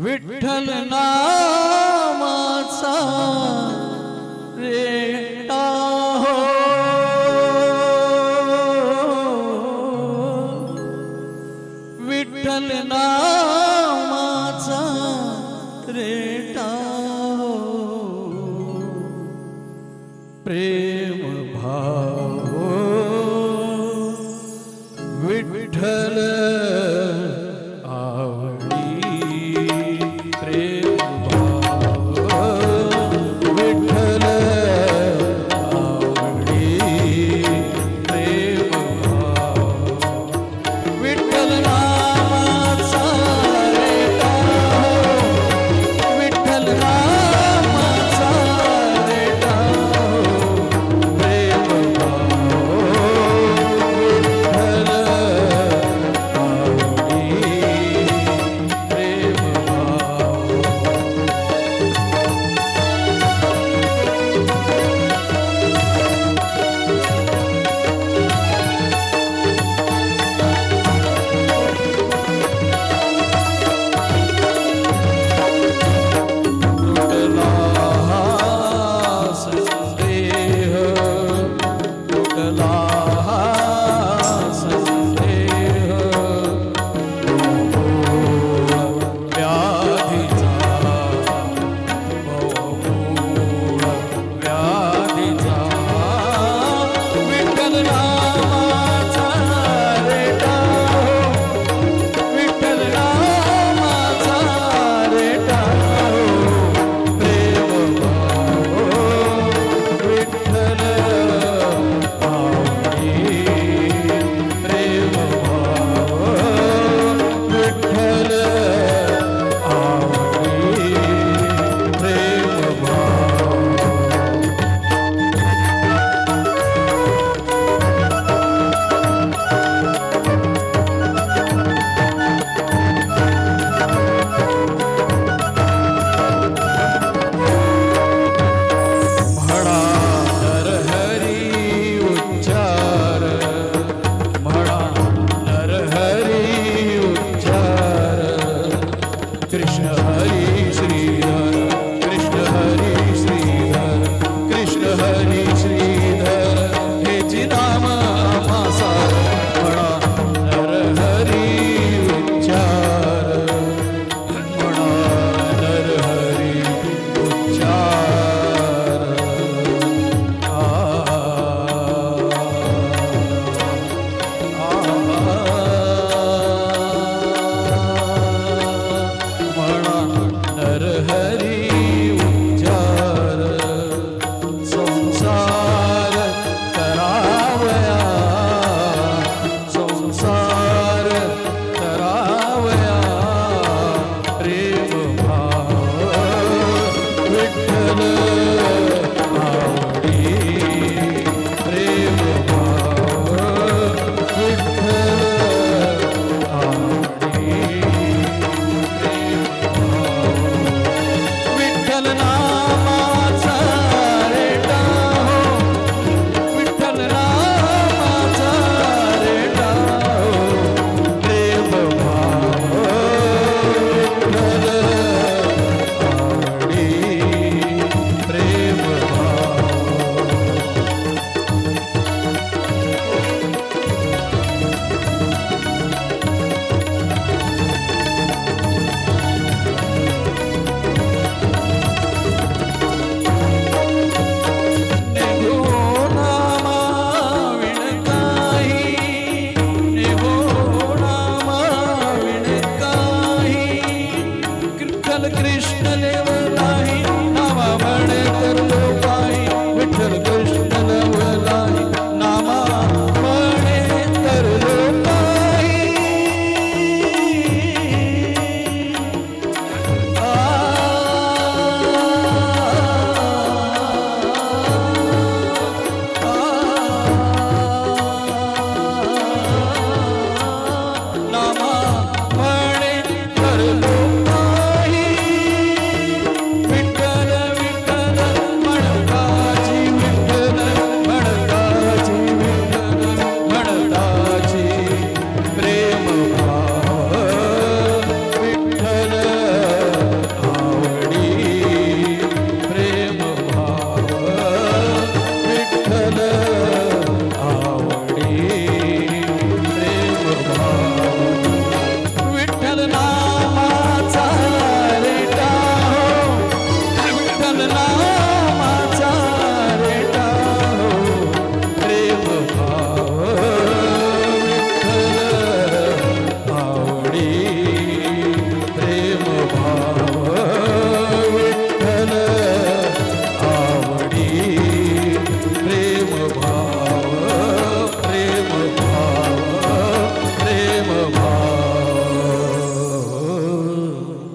हो. विठ्ठल नामाचा रेटा हो. विठ्ठल नामाचा रेटा प्रेम भाव. विठ्ठल कृष्ण हरी कृष्ण देव नाही नावा म्हणत लोकाई विठ्ठल